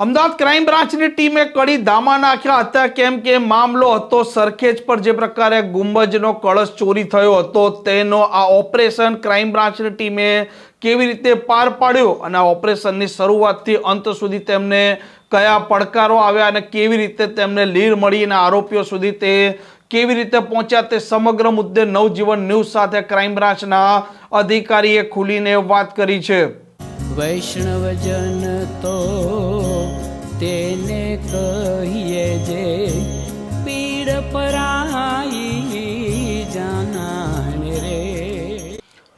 Ahmedabad crime બ્રાન્ચની ટીમે કડી ધામા નાખ્યા હતા. કેમ કે મામલો હતો સરખેજ પર, જે પ્રકારે ગુંબજનો કળશ ચોરી થયો હતો. તેનો આ ઓપરેશન ક્રાઇમ બ્રાન્ચની ટીમે કેવી રીતે પાર પાડ્યો અને આ ઓપરેશનની શરૂઆતથી અંત સુધી તેમને કયા પડકારો આવ્યા અને કેવી રીતે તેમને લીડ મળી અને આરોપીઓ સુધી તે કેવી રીતે પહોંચ્યા તે સમગ્ર મુદ્દે નવજીવન ન્યૂઝ સાથે ક્રાઇમ બ્રાન્ચના અધિકારીએ ખુલીને વાત કરી છે. વૈષ્ણવજન તો તેને કહીએ જે પીડ પરાઈ જાનાને રે.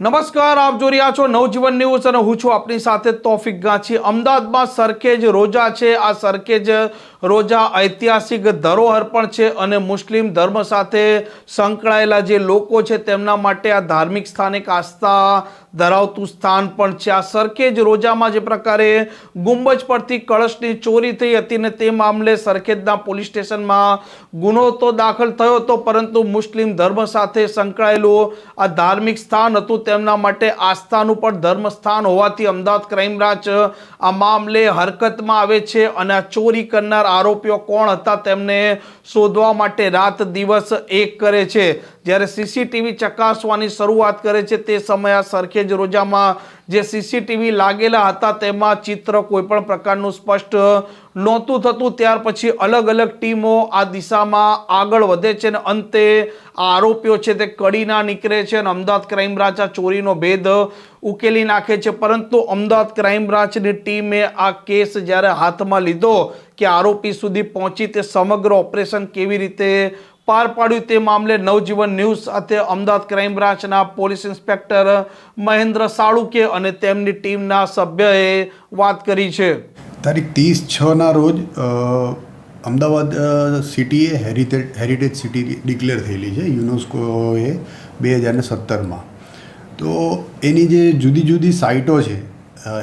નમસ્કાર, આપ જો રહ્યા છો નવજીવન ન્યૂઝ અને હું છું આપની સાથે તોફિક ગાંચી. અમદાવાદમાં સરખેજ રોજા છે, આ સરખેજ રોજા ઐતિહાસિક ધરોહર પણ છે અને મુસ્લિમ ધર્મ સાથે સંકળાયેલા જે લોકો છે તેમના માટે આ ધાર્મિક સ્થાનિક આસ્થા ધરાવતું સ્થાન પણ છે. આ સરખેજ રોજામાં જે પ્રકારે ગુંબજ પરથી કળશની ચોરી થઈ હતી ને તે મામલે સરખેજના પોલીસ સ્ટેશનમાં ગુનો તો દાખલ થયો હતો, પરંતુ મુસ્લિમ ધર્મ સાથે સંકળાયેલું આ ધાર્મિક સ્થાન હતું. તેમના માટે આસ્થાનું પણ ધર્મ સ્થાન હોવાથી અમદાવાદ ક્રાઇમ બ્રાન્ચ આ મામલે હરકતમાં આવે છે અને આ ચોરી કરનાર આરોપીઓ કોણ હતા તેમને શોધવા માટે રાત દિવસ એક કરે છે. જ્યારે સીસીટીવી ચકાસવાની શરૂઆત કરે છે તે સમયે આ સરખેજ રોજામાં જે સીસીટીવી લાગેલા હતા તેમાં ચિત્ર કોઈપણ પ્રકારનું સ્પષ્ટ નહોતું થતું. ત્યાર પછી અલગ અલગ ટીમો આ દિશામાં આગળ વધે છે અને અંતે આ આરોપીઓ છે તે કડીના નીકળે છે અને અમદાવાદ ક્રાઇમ બ્રાન્ચ આ ચોરીનો ભેદ ઉકેલી નાખે છે. પરંતુ અમદાવાદ ક્રાઇમ બ્રાન્ચની ટીમે આ કેસ જ્યારે હાથમાં લીધો કે આરોપી સુધી પહોંચી તે સમગ્ર ઓપરેશન કેવી રીતે પાર પાડ્યું તે મામલે નવજીવન ન્યૂઝ સાથે અમદાવાદ ક્રાઇમ બ્રાન્ચના પોલીસ ઇન્સ્પેક્ટર મહેન્દ્ર સાળુકે અને તેમની ટીમના સભ્યએ વાત કરી છે. તારીખ ત્રીસ છના રોજ અમદાવાદ સિટીએ હેરિટેજ હેરિટેજ સિટી ડિક્લેર થયેલી છે, યુનેસ્કોએ બે હજાર ને સત્તરમાં. તો એની જે જુદી જુદી સાઇટો છે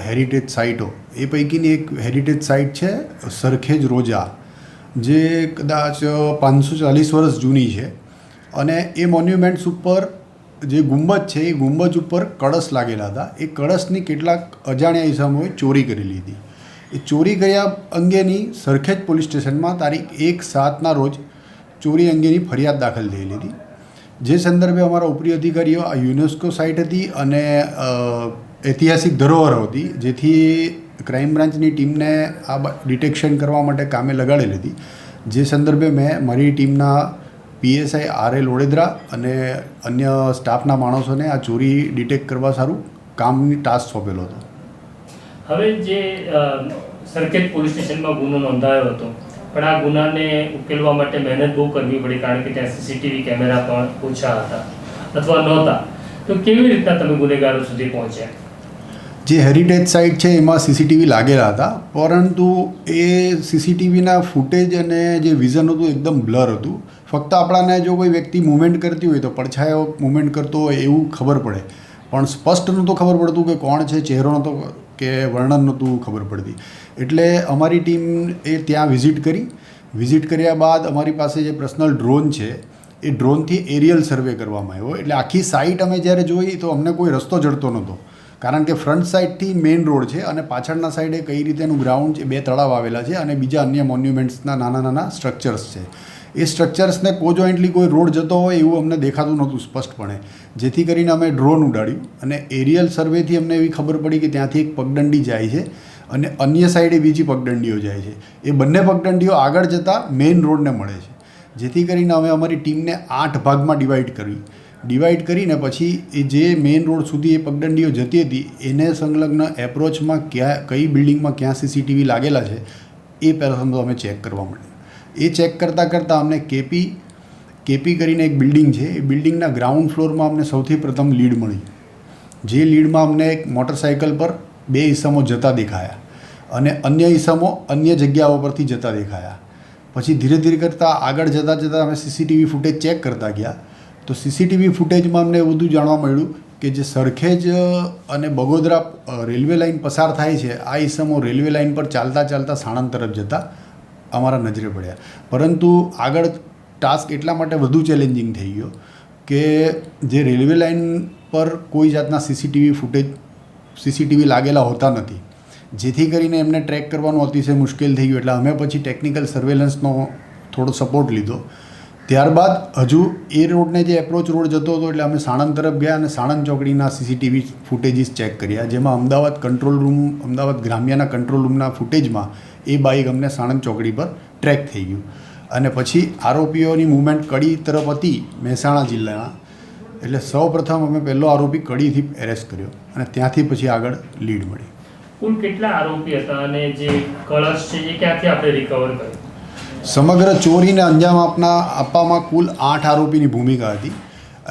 હેરિટેજ સાઇટો, એ પૈકીની એક હેરિટેજ સાઇટ છે સરખેજ રોજા. જે કદાચ પાંચસો ચાલીસ વર્ષ જૂની છે અને એ મોન્યુમેન્ટ્સ ઉપર જે ગુંબજ છે, એ ગુંબજ ઉપર કળશ લાગેલા હતા. એ કળશની કેટલાક અજાણ્યા ઇસમોએ ચોરી કરી લીધી. એ ચોરી કર્યા અંગેની સરખેજ પોલીસ સ્ટેશનમાં તારીખ એક સાતના રોજ ચોરી અંગેની ફરિયાદ દાખલ થયેલી હતી જે સંદર્ભે અમારા ઉપરી અધિકારીઓ આ યુનેસ્કો સાઇટ હતી અને ઐતિહાસિક ધરોહર હતી, જેથી ક્રાઇમ બ્રાન્ચની ટીમને આ ડિટેક્શન કરવા માટે કામે લગાડેલી હતી જે સંદર્ભે મેં મારી ટીમના પીએસઆઈ આર એલ વડોદરા અને અન્ય સ્ટાફના માણસોને આ ચોરી ડિટેક્ટ કરવા સારું કામની ટાસ્ક સોંપેલો હતો. હવે જે સરખેજ પોલીસ સ્ટેશનમાં ગુનો નોંધાયો હતો, પણ આ ગુનાને ઉકેલવા માટે મહેનત બહુ કરવી પડી, કારણ કે ત્યાં સીસીટીવી કેમેરા પણ ઓછા હતા, અથવા નહોતા. તો કેવી રીતના તમે ગુનેગારો સુધી પહોંચ્યા? જે હેરિટેજ સાઇટ છે, એમાં સીસીટીવી લાગેલા હતા. પરંતુ એ સીસીટીવીના ફૂટેજ અને જે વિઝન હતું, એકદમ બ્લર હતું. ફક્ત આપણાને જો કોઈ વ્યક્તિ મૂવમેન્ટ કરતી હોય તો પડછાયો મૂવમેન્ટ કરતો હોય, એવું ખબર પડે. પણ સ્પષ્ટ નહોતું ખબર પડતું કે કોણ છે, ચહેરો નહોતો કે વર્ણન નહોતું ખબર પડતી. એટલે અમારી ટીમ એ ત્યાં વિઝિટ કરી. વિઝિટ કર્યા બાદ અમારી પાસે જે પર્સનલ ડ્રોન છે, એ ડ્રોનથી એરિયલ સર્વે કરવામાં આવ્યો. એટલે આખી સાઇટ અમે જ્યારે જોઈ, તો અમને કોઈ રસ્તો જડતો નહોતો. કારણ કે ફ્રન્ટ સાઇડથી મેઇન રોડ છે અને પાછળના સાઈડે કઈ રીતેનું ગ્રાઉન્ડ છે, બે તળાવ આવેલા છે અને બીજા અન્ય મોન્યુમેન્ટ્સના નાના નાના સ્ટ્રક્ચર્સ છે. એ સ્ટ્રક્ચર્સને કોજોઇન્ટલી કોઈ રોડ જતો હોય એવું અમને દેખાતું નહોતું સ્પષ્ટપણે. જેથી કરીને અમે ડ્રોન ઉડાડ્યું અને એરિયલ સર્વેથી અમને એવી ખબર પડી કે ત્યાંથી એક પગદંડી જાય છે અને અન્ય સાઈડે બીજી પગદંડીઓ જાય છે. એ બંને પગદંડીઓ આગળ જતાં મેઇન રોડને મળે છે. જેથી કરીને અમે અમારી ટીમને આઠ ભાગમાં ડિવાઈડ કરવી ડિવાઈડ કરીને પછી એ જે મેઇન રોડ સુધી એ પગદંડીઓ જતી હતી, એને સંલગ્ન એપ્રોચમાં ક્યાં, કઈ બિલ્ડિંગમાં ક્યાં સીસીટીવી લાગેલા છે, એ પહેલાં તો અમે ચેક કરવા માંડ્યા. એ ચેક કરતાં કરતાં અમને કેપી કેપી કરીને એક બિલ્ડિંગ છે, એ બિલ્ડિંગના ગ્રાઉન્ડ ફ્લોરમાં અમને સૌથી પ્રથમ લીડ મળી. જે લીડમાં અમને એક મોટરસાઇકલ પર બે ઈસમો જતા દેખાયા અને અન્ય ઈસમો અન્ય જગ્યાઓ પરથી જતા દેખાયા. પછી ધીરે ધીરે કરતાં આગળ જતાં જતાં અમે સીસીટીવી ફૂટેજ ચેક કરતા ગયા. તો સીસીટીવી ફૂટેજમાં અમને બધું જાણવા મળ્યું કે જે સરખેજ અને બગોદરા રેલવે લાઇન પસાર થાય છે, આ ઈસમો રેલવે લાઇન પર ચાલતા ચાલતા સાણંદ તરફ જતા અમારા નજરે પડ્યા. પરંતુ આગળ ટાસ્ક એટલા માટે વધુ ચેલેન્જિંગ થઈ ગયો કે જે રેલવે લાઇન પર કોઈ જાતના સીસીટીવી ફૂટેજ, સીસીટીવી લાગેલા હોતા નથી. જેથી કરીને એમને ટ્રેક કરવાનું અતિશય મુશ્કેલ થઈ ગયું. એટલે અમે પછી ટેકનિકલ સર્વેલન્સનો થોડો સપોર્ટ લીધો. ત્યારબાદ હજુ એ રોડને જે એપ્રોચ રોડ જતો હતો, એટલે અમે સાણંદ તરફ ગયા અને સાણંદ ચોકડીના સીસીટીવી ફૂટેજીસ ચેક કર્યા, જેમાં અમદાવાદ કંટ્રોલ રૂમ અમદાવાદ ગ્રામ્યના કંટ્રોલ રૂમના ફૂટેજમાં એ બાઇક અમને સાણંદ ચોકડી પર ટ્રેક થઈ ગયું. અને પછી આરોપીઓની મૂવમેન્ટ કડી તરફ હતી મહેસાણા જિલ્લાના, એટલે સૌ પ્રથમ અમે પહેલો આરોપી કડીથી એરેસ્ટ કર્યો અને ત્યાંથી પછી આગળ લીડ મળી. કુલ કેટલા આરોપી હતા અને જે કળશ છે એ ક્યાંથી આપણે રિકવર કર્યો? સમગ્ર ચોરીને અંજામ આપના આપવામાં કુલ આઠ આરોપીની ભૂમિકા હતી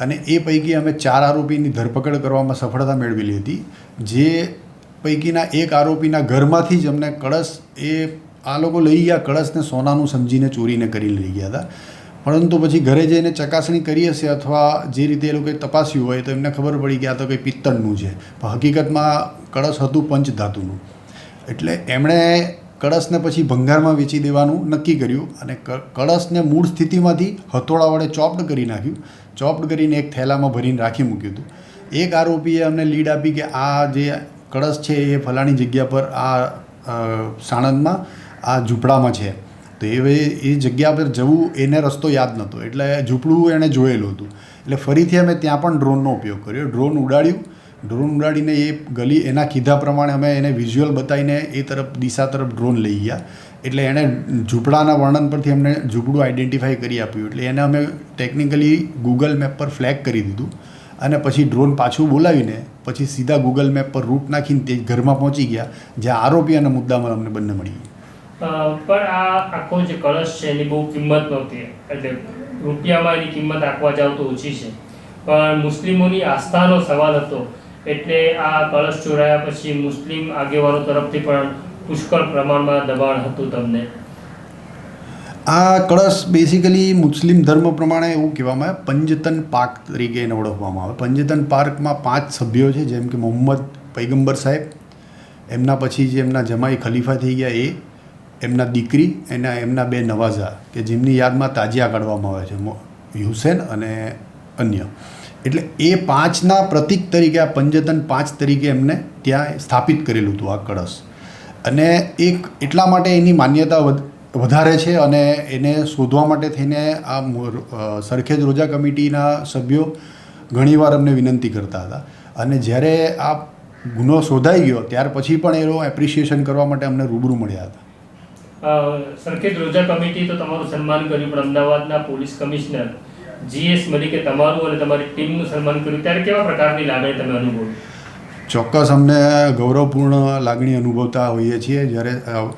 અને એ પૈકી અમે ચાર આરોપીની ધરપકડ કરવામાં સફળતા મેળવેલી હતી. જે પૈકીના એક આરોપીના ઘરમાંથી જ અમને કળશ એ આ લોકો લઈ ગયા, કળશને સોનાનું સમજીને ચોરીને કરી લઈ ગયા હતા. પરંતુ પછી ઘરે જઈને ચકાસણી કરી હશે અથવા જે રીતે એ લોકોએ તપાસ્યું હોય તો એમને ખબર પડી કે આ તો કંઈ પિત્તળનું છે. પણ હકીકતમાં કળશ હતું પંચધાતુનું. એટલે એમણે કળશને પછી ભંગારમાં વેચી દેવાનું નક્કી કર્યું અને કળશને મૂળ સ્થિતિમાંથી હથોડા વડે ચોપ્ડ કરી નાખ્યું. ચોપ્ડ કરીને એક થેલામાં ભરીને રાખી મૂક્યું હતું. એક આરોપીએ અમને લીડ આપી કે આ જે કળશ છે એ ફલાણી જગ્યા પર આ સાણંદમાં, આ ઝૂંપડામાં છે. તો એ એ જગ્યા પર જવું એને રસ્તો યાદ નહોતો. એટલે ઝૂંપડું એણે જોયેલું હતું. એટલે ફરીથી અમે ત્યાં પણ ડ્રોનનો ઉપયોગ કર્યો. ડ્રોન ઉડાડ્યું. ડ્રોન ઉડાડીને એ ગલી એના કીધા પ્રમાણે અમે એને વિઝ્યુઅલ બતાવીને એ તરફ, દિશા તરફ ડ્રોન લઈ ગયા. એટલે એણે ઝૂંપડાના વર્ણન પરથી અમને ઝૂંપડું આઈડેન્ટિફાઈ કરી આપ્યું. એટલે એને અમે ટેકનિકલી ગૂગલ મેપ પર ફ્લેગ કરી દીધું. અને પછી ડ્રોન પાછું બોલાવીને પછી સીધા ગૂગલ મેપ પર રૂટ નાખીને તે ઘરમાં પહોંચી ગયા, જ્યાં આરોપી અને મુદ્દામાં અમને બંને મળી પણ આ આખો જે કળશ છે એની બહુ કિંમત નહોતી. એટલે રૂપિયામાં એની કિંમત આપવા જાવ તો ઓછી છે. પણ મુસ્લિમોની આસ્થાનો સવાલ હતો એટલે આ કળશ ચોરાયા પછી મુસ્લિમ આગેવાનો તરફથી પણ પુષ્કળ પ્રમાણમાં દબાણ હતું તમને. આ કળશ બેસિકલી મુસ્લિમ ધર્મ પ્રમાણે એવું કહેવામાં આવે, પંજતન પાર્ક તરીકે એને ઓળખવામાં આવે. પંજતન પાર્કમાં પાંચ સભ્યો છે, જેમ કે મોહમ્મદ પૈગંબર સાહેબ, એમના પછી જે એમના જમાઈ ખલીફા થઈ ગયા એ, એમના દીકરી એના એમના બે નવાઝા, કે જેમની યાદમાં તાજિયા કાઢવામાં આવે છે હુસેન અને અન્ય. એટલે એ પાંચના પ્રતીક તરીકે, આ પંજતન પાંચ તરીકે એમને ત્યાં સ્થાપિત કરેલું હતું આ કળશ. અને એક એટલા માટે એની માન્યતા વધ- વધારે છે અને એને શોધવા માટે થઈને આ સરખેજ રોજા કમિટીના સભ્યો ઘણીવાર અમને વિનંતી કરતા હતા. અને જ્યારે આ ગુનો શોધાઈ ગયો, ત્યાર પછી પણ એનો એપ્રિશિએશન કરવા માટે અમને રૂબરૂ મળ્યા હતા. સરખેજ રોજા કમિટી તો તમારું સન્માન કર્યું, પણ અમદાવાદના પોલીસ કમિશનર જીએસ મલિકે તમારું અને તમારી ટીમનું સન્માન કર્યું, ત્યારે કેવા પ્રકારની લાગણી તમે અનુભવી? ચોક્કસ અમને ગૌરવપૂર્ણ લાગણી અનુભવતા હોઈએ છીએ. જ્યારે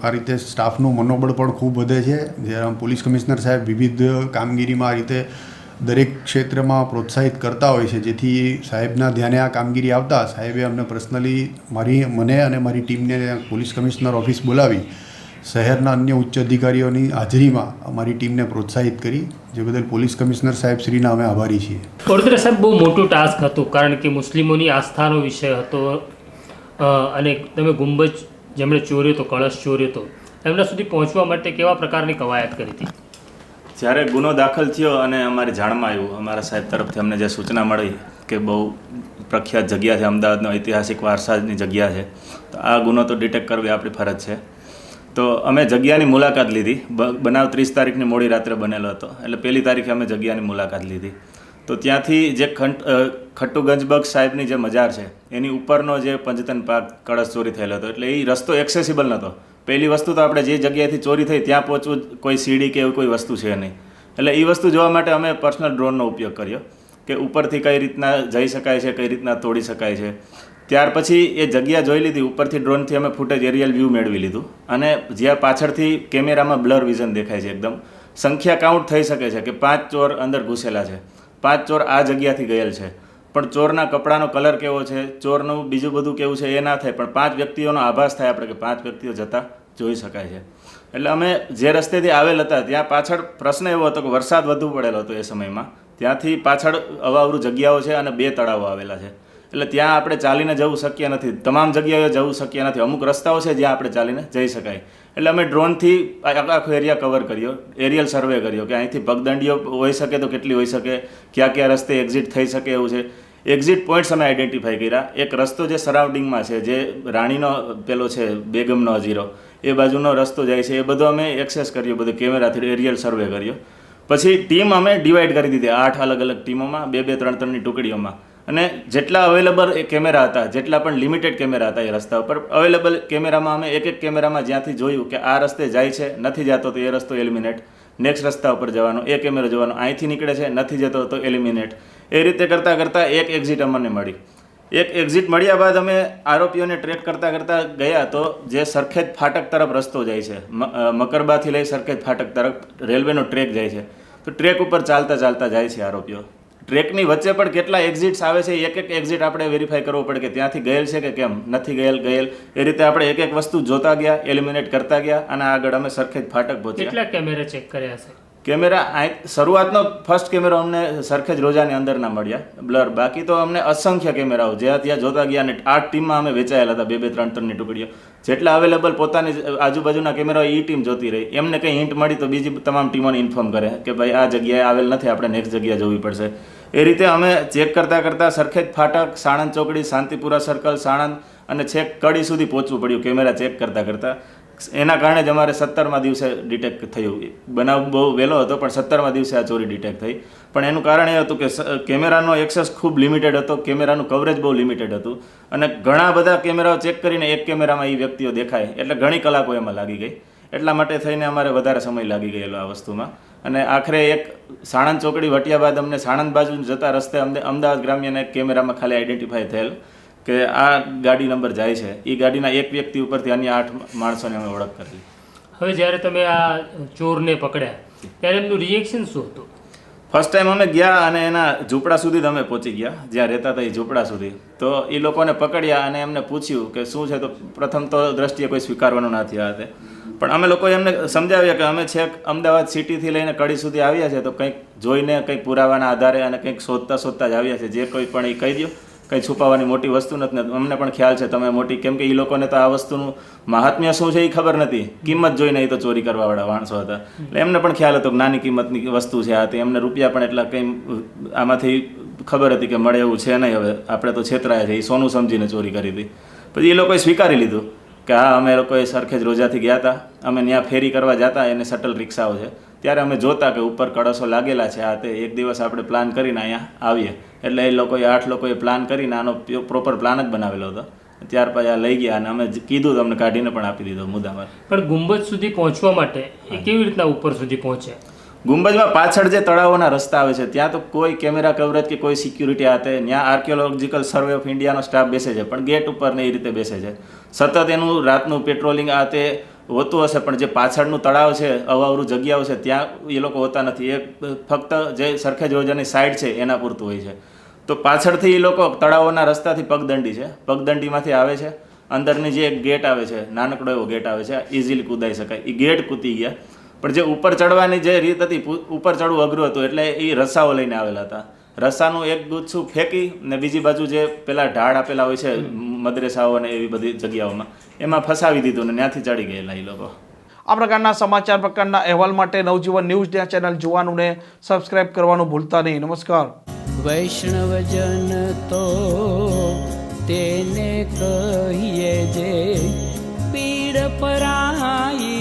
આ રીતે સ્ટાફનું મનોબળ પણ ખૂબ વધે છે. જ્યારે પોલીસ કમિશનર સાહેબ વિવિધ કામગીરીમાં આ રીતે દરેક ક્ષેત્રમાં પ્રોત્સાહિત કરતા હોય છે. જેથી સાહેબના ધ્યાને આ કામગીરી આવતા સાહેબે અમને પર્સનલી મારી, મને અને મારી ટીમને પોલીસ કમિશનર ઓફિસ બોલાવી. શહેરના અન્ય ઉચ્ચ અધિકારીઓની હાજરીમાં અમારી ટીમને પ્રોત્સાહિત કરી જે બદલ પોલીસ કમિશનર સાહેબ શ્રીના અમે આભારી છીએ. વડોદરા સાહેબ બહુ મોટું ટાસ્ક હતું કારણ કે મુસ્લિમોની આસ્થાનો વિષય હતો અને તમે ગુંબજ જેમણે ચોર્યો હતો કળશ ચોર્યો હતો એમના સુધી પહોંચવા માટે કેવા પ્રકારની કવાયત કરી હતી? જ્યારે ગુનો દાખલ થયો અને અમારી જાણમાં આવ્યું અમારા સાહેબ તરફથી અમને જે સૂચના મળી કે બહુ પ્રખ્યાત જગ્યા છે અમદાવાદનો ઐતિહાસિક વારસાની જગ્યા છે તો આ ગુનો તો ડિટેક્ટ કરવી આપણી ફરજ છે. તો અમે જગ્યાની મુલાકાત લીધી. બનાવ ત્રીસ તારીખની મોડી રાત્રે બનેલો હતો. એટલે પહેલી તારીખે અમે જગ્યાની મુલાકાત લીધી. તો ત્યાંથી જે ખંટ ખટ્ટુગંજબગ સાહેબની જે મજાર છે, એની ઉપરનો જે પંચતન પાક કળશ ચોરી થયેલો હતો. એટલે એ રસ્તો એક્સેસિબલ નહોતો. પહેલી વસ્તુ તો આપણે જે જગ્યાએથી ચોરી થઈ ત્યાં પહોંચવું કોઈ સીડી કે એવી કોઈ વસ્તુ છે નહીં. એટલે એ વસ્તુ જોવા માટે અમે પર્સનલ ડ્રોનનો ઉપયોગ કર્યો કે ઉપરથી કઈ રીતના જઈ શકાય છે, કઈ રીતના તોડી શકાય છે. ત્યાર પછી એ જગ્યા જોઈ લીધી. ઉપરથી ડ્રોનથી અમે ફૂટેજ એરિયલ વ્યૂ મેળવી લીધું. અને જ્યાં પાછળથી કેમેરામાં બ્લર વિઝન દેખાય છે એકદમ. સંખ્યા કાઉન્ટ થઈ શકે છે કે પાંચ ચોર અંદર ઘૂસેલા છે. પાંચ ચોર આ જગ્યાથી ગયેલ છે. પણ ચોરના કપડાનો કલર કેવો છે? ચોરનું બીજું બધું કેવું છે એ ના થાય. પણ પાંચ વ્યક્તિઓનો આભાસ થાય આપણે કે પાંચ વ્યક્તિઓ જતા જોઈ શકાય છે. એટલે અમે જે રસ્તેથી આવેલ હતા, ત્યાં પાછળ પ્રશ્ન એવો હતો કે વરસાદ વધુ પડેલો હતો એ સમયમાં. ત્યાંથી પાછળ અવાવરું જગ્યાઓ છે અને બે તળાવો આવેલા છે. એટલે ત્યાં આપણે ચાલીને જવું શક્ય નથી. તમામ જગ્યાએ જવું શક્ય નથી. અમુક રસ્તાઓ છે જ્યાં આપણે ચાલીને જઈ શકાય. એટલે અમે ડ્રોનથી આખો એરિયા કવર કર્યો. એરિયલ સર્વે કર્યો કે અહીંથી પગદંડીઓ હોઈ શકે તો કેટલી હોઈ શકે? ક્યાં ક્યાં રસ્તે એક્ઝિટ થઈ શકે એવું છે? એક્ઝિટ પોઈન્ટ્સ અમે આઈડેન્ટિફાઈ કર્યા. એક રસ્તો જે સરાઉન્ડિંગમાં છે, જે રાણીનો પેલો છે, બેગમનો હજીરો એ બાજુનો રસ્તો જાય છે. એ બધો અમે એક્સેસ કર્યો, બધો કેમેરાથી એરિયલ સર્વે કર્યો. પછી ટીમ અમે ડિવાઈડ કરી દીધી. આઠ અલગ અલગ ટીમોમાં બે બે ત્રણ ત્રણની ટુકડીઓમાં. અને જેટલા અવેલેબલ એ કેમેરા હતા, જેટલા પણ લિમિટેડ કેમેરા હતા એ રસ્તા ઉપર અવેલેબલ કેમેરામાં અમે એક એક કેમેરામાં જ્યાંથી જોયું કે આ રસ્તે જાય છે, નથી જતો તો એ રસ્તો એલિમિનેટ નેક્સ્ટ રસ્તા ઉપર જવાનો, એ કેમેરો જોવાનો, અહીંથી નીકળે છે, નથી જતો તો એલિમિનેટ એ રીતે કરતાં કરતાં એક એક્ઝિટ અમને મળી. એક એક્ઝિટ મળ્યા બાદ અમે આરોપીઓને ટ્રેક કરતાં કરતાં ગયા તો જે સરખેજ ફાટક તરફ રસ્તો જાય છે. મકરબાથી લઈ સરખેજ ફાટક તરફ રેલવેનો ટ્રેક જાય છે. તો ટ્રેક ઉપર ચાલતા ચાલતા જાય છે આરોપીઓ. ટ્રેકની વચ્ચે પણ કેટલા એક્ઝિટ્સ આવે છે એક એક એક્ઝિટ આપણે વેરીફાઈ કરવો પડે કે ત્યાંથી ગયેલ છે કે કેમ નથી ગયેલ ગયેલ. એ રીતે આપણે એક એક વસ્તુ જોતા ગયા એલિમિનેટ કરતા ગયા અને આગળ અમે સરખેજ ફાટક પહોંચ્યા. કેટલા કેમેરા ચેક કર્યા છે કેમેરા આ શરૂઆતનો ફર્સ્ટ કેમેરો અમને સરખેજ રોજાની અંદરના મળ્યા. બ્લર બાકી તો અમને અસંખ્ય કેમેરાઓ જ્યાં ત્યાં જોતા ગયા અને આઠ ટીમમાં અમે વેચાયેલા હતા બે બે ત્રણ ત્રણની ટુકડીઓ. જેટલા અવેલેબલ પોતાની આજુબાજુના કેમેરાઓ એ ટીમ જોતી રહી. એમને કંઈ હિન્ટ મળી તો બીજી તમામ ટીમોને ઇન્ફોર્મ કરે કે ભાઈ આ જગ્યાએ આવેલ નથી આપણે નેક્સ્ટ જગ્યાએ જોવી પડશે. એ રીતે અમે ચેક કરતાં કરતાં સરખેજ ફાટક, સાણંદ ચોકડી, શાંતિપુરા સર્કલ સાણંદ અને છેક કડી સુધી પહોંચવું પડ્યું, કેમેરા ચેક કરતાં કરતાં. એના કારણે જ અમારે સત્તરમાં દિવસે ડિટેક્ટ થયું. બનાવ બહુ વહેલો હતો, પણ સત્તરમાં દિવસે આ ચોરી ડિટેક્ટ થઈ. પણ એનું કારણ એ હતું કે કેમેરાનો એક્સેસ ખૂબ લિમિટેડ હતો, કેમેરાનું કવરેજ બહુ લિમિટેડ હતું. અને ઘણા બધા કેમેરાઓ ચેક કરીને એક કેમેરામાં એ વ્યક્તિઓ દેખાય. એટલે ઘણી કલાકો એમાં લાગી ગઈ. એટલા માટે થઈને અમારે વધારે સમય લાગી ગયેલો આ વસ્તુમાં. અને આખરે એક સાણંદ ચોકડી વટ્યા બાદ અમને સાણંદ બાજુ જતા રસ્તે અમને અમદાવાદ ગ્રામ્યના એક કેમેરામાં ખાલી આઈડેન્ટિફાય થયેલ કે આ ગાડી નંબર જાય છે. એ ગાડીના એક વ્યક્તિ ઉપરથી અન્ય આઠ માણસોને અમે ઓળખ કરેલી. હવે જ્યારે તમે આ ચોરને પકડ્યા ત્યારે એમનું રિએક્શન શું હતું? ફર્સ્ટ ટાઈમ અમે ગયા અને એના ઝૂંપડા સુધી તમે અમે પહોંચી ગયા. જ્યાં રહેતા હતા એ ઝૂંપડા સુધી. તો એ લોકોને પકડ્યા અને એમને પૂછ્યું કે શું છે? તો પ્રથમ તો દ્રષ્ટિએ કોઈ સ્વીકારવાનું નથી આ તે. પણ અમે લોકોએ એમને સમજાવ્યા કે અમે છેક અમદાવાદ સિટીથી લઈને કડી સુધી આવ્યા છે, તો કંઈક જોઈને કંઈક પુરાવાના આધારે અને કંઈક શોધતા શોધતા જ આવ્યા છે. જે કોઈ પણ એ કહી દો કંઈ છુપાવવાની મોટી વસ્તુ નથી અમને પણ ખ્યાલ છે, તમે મોટી, કેમ કે એ લોકોને તો આ વસ્તુનું મહાત્મ્ય શું છે એ ખબર નથી. કિંમત જોઈને એ તો ચોરી કરવાવાળા માણસો હતા. એટલે એમને પણ ખ્યાલ હતો કે નાની કિંમતની વસ્તુ છે આ તે. એમને રૂપિયા પણ એટલા કંઈ આમાંથી ખબર હતી કે મળે એવું છે નહીં. હવે આપણે તો છેતરાયા છે એ સોનું સમજીને ચોરી કરી હતી. પછી એ લોકોએ સ્વીકારી લીધું. કે હા અમે લોકોએ સરખેજ રોજાથી ગયા હતા અમે ત્યાં ફેરી કરવા જતા એને શટલ રિક્ષાઓ છે. ત્યારે અમે જોતા કે ઉપર કળશો લાગેલા છે. આ તે એક દિવસ આપણે પ્લાન કરીને અહીંયા આવીએ. એટલે એ લોકોએ આઠ લોકોએ પ્લાન કરીને આનો પ્રોપર પ્લાન જ બનાવેલો હતો. ત્યાર પછી આ લઈ ગયા અને અમે કીધું તમને કાઢીને પણ આપી દીધો મુદ્દામાં પણ ગુંબજ સુધી પહોંચવા માટે એ કેવી રીતના ઉપર સુધી પહોંચે ગુંબજમાં પાછળ જે તળાવોના રસ્તા આવે છે, ત્યાં તો કોઈ કેમેરા કવરેજ કે કોઈ સિક્યુરિટી આતે ત્યાં આર્કિયોલોજીકલ સર્વે ઓફ ઇન્ડિયાનો સ્ટાફ બેસે છે, પણ ગેટ ઉપર ને એ રીતે બેસે છે. સતત એનું રાતનું પેટ્રોલિંગ આ તે હોતું હશે, પણ જે પાછળનું તળાવ છે, અવાવરું જગ્યાઓ છે, ત્યાં એ લોકો હોતા નથી. એ ફક્ત જે સરખેજ રોજાની સાઈડ છે, એના પૂરતું હોય છે. તો પાછળથી એ લોકો તળાવોના રસ્તાથી પગદંડી છે. પગદંડીમાંથી આવે છે. અંદરની જે એક ગેટ આવે છે, નાનકડો એવો ગેટ આવે છે ઇઝીલી કૂદાઈ શકાય. એ ગેટ કૂદી ગયા. પણ જે ઉપર ચડવાની જે રીત હતી ઉપર ચડવું અઘરું હતું એટલે એ રસાઓ લઈને આવેલા હતા. રસાનું એક ગુચ્છું ફેંકી ને બીજી બાજુ જે પેલા ઢાળ આપેલા હોય છે મદ્રેસાઓ અને એવી બધી જગ્યાઓમાં એમાં ફસાવી દીધું ને ત્યાંથી ચડી ગયેલા એ લોકો. આ પ્રકારના સમાચાર પ્રકારના અહેવાલ માટે નવજીવન ન્યૂઝ ચેનલ જોવાનું ને સબસ્ક્રાઇબ કરવાનું ભૂલતા નહીં. નમસ્કાર. વૈષ્ણવજન તો તેને કહીએ જે પીડ પરાઈ